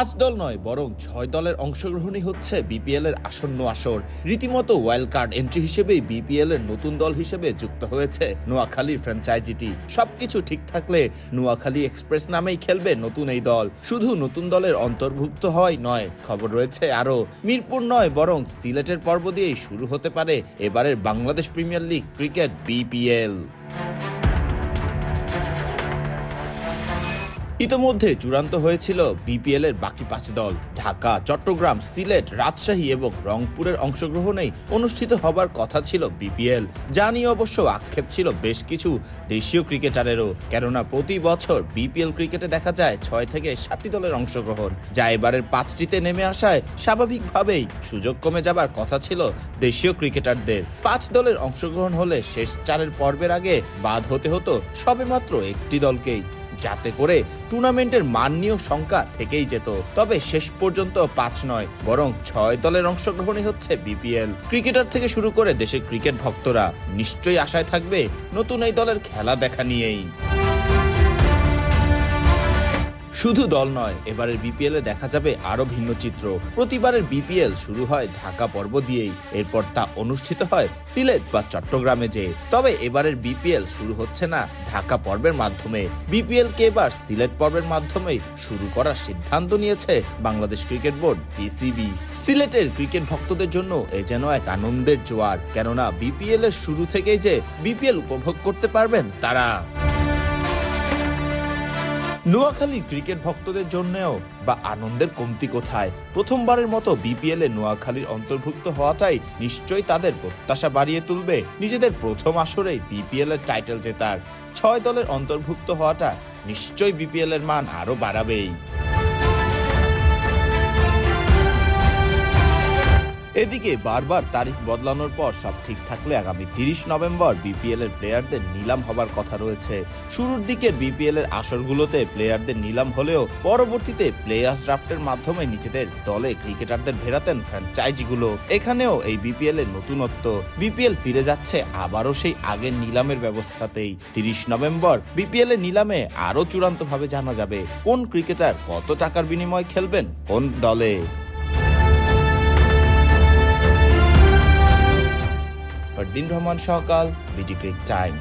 পাঁচ দল নয়, বরং ছয় দলের অংশগ্রহণই হচ্ছে বিপিএল এর আসন্ন আসর। রীতিমতো ওয়াইল্ড কার্ড এন্ট্রি হিসেবেই বিপিএল এর নতুন দল হিসেবে যুক্ত হয়েছে নোয়াখালীর ফ্র্যাঞ্চাইজিটি সবকিছু ঠিক থাকলে নোয়াখালী এক্সপ্রেস নামেই খেলবে নতুন এই দল। শুধু নতুন দলের অন্তর্ভুক্ত হয় নয়, খবর রয়েছে আরও। মিরপুর নয়, বরং সিলেটের পর্ব দিয়েই শুরু হতে পারে এবারের Bangladesh premier league cricket BPL. ইতোমধ্যে চূড়ান্ত হয়েছিল বিপিএল এর বাকি পাঁচ দল। ঢাকা, চট্টগ্রাম, সিলেট, রাজশাহী এবং রংপুরের অংশগ্রহণেই অনুষ্ঠিত হবার কথা ছিল বিপিএল যা নিয়ে অবশ্য আক্ষেপ ছিল বেশ কিছু দেশীয় ক্রিকেটারেরও। কেননা প্রতি বছর বিপিএল ক্রিকেটে দেখা যায় ছয় থেকে সাতটি দলের অংশগ্রহণ, যা এবারের পাঁচটিতে নেমে আসায় স্বাভাবিকভাবেই সুযোগ কমে যাবার কথা ছিল দেশীয় ক্রিকেটারদের। পাঁচ দলের অংশগ্রহণ হলে শেষ চারের পর্বের আগে বাদ হতে হতো সবেমাত্র একটি দলকেই। যাতে করে টুর্নামেন্টের মাননীয় সংখ্যা থেকেই যেত। তবে শেষ পর্যন্ত পাঁচ নয়, বরং ছয় দলের অংশগ্রহণই হচ্ছে বিপিএল। ক্রিকেটার থেকে শুরু করে দেশের ক্রিকেট ভক্তরা নিশ্চয়ই আশায় থাকবে নতুন এই দলের খেলা দেখা নিয়েই। শুধু দল নয়, এবারের বিপিএল এ দেখা যাবে আরও ভিন্ন চিত্র। প্রতিবারের বিপিএল শুরু হয় ঢাকা পর্ব দিয়েই, এরপর তা অনুষ্ঠিত হয় সিলেট বা চট্টগ্রামে যে। তবে এবারের বিপিএল শুরু হচ্ছে না ঢাকা পর্বের মাধ্যমে। বিপিএল কে এবার সিলেট পর্বের মাধ্যমে শুরু করার সিদ্ধান্ত নিয়েছে বাংলাদেশ ক্রিকেট বোর্ড বিসিবি সিলেটের ক্রিকেট ভক্তদের জন্য এ যেন এক আনন্দের জোয়ার, কেননা বিপিএল এর শুরু থেকেই যে বিপিএল উপভোগ করতে পারবেন তারা। নোয়াখালী ক্রিকেট ভক্তদের জন্যও বা আনন্দের কমতি কোথায়? প্রথমবারের মতো বিপিএল এ নোয়াখালীর অন্তর্ভুক্ত হওয়াটাই নিশ্চয়ই তাদের প্রত্যাশা বাড়িয়ে তুলবে। নিজেদের প্রথম আসরে বিপিএল এর টাইটেল জেতার। ছয় দলের অন্তর্ভুক্ত হওয়াটা নিশ্চয়ই বিপিএল এর মান আরও বাড়াবেই। এদিকে বারবার তারিখ বদলানোর পর সব ঠিক থাকলে আগামী তিরিশ নভেম্বর বিপিএল এর প্লেয়ারদের নিলাম হবার কথা রয়েছে। শুরুর দিকে বিপিএল এর আসরগুলোতে প্লেয়ারদের নিলাম হলেও পরবর্তীতে প্লেয়ার্স ড্রাফটের মাধ্যমে নিজেদের দলে ক্রিকেটারদের ভেড়াতেন ফ্র্যাঞ্চাইজিগুলো এখানেও এই বিপিএল এর নতুনত্ব। বিপিএল ফিরে যাচ্ছে আবারও সেই আগের নিলামের ব্যবস্থাতেই। তিরিশ নভেম্বর বিপিএল এর নিলামে আরও চূড়ান্তভাবে জানা যাবে কোন ক্রিকেটার কত টাকার বিনিময় খেলবেন কোন দলে। ফরদিন রহমান সকাল বিটি ক্রিক টাইম।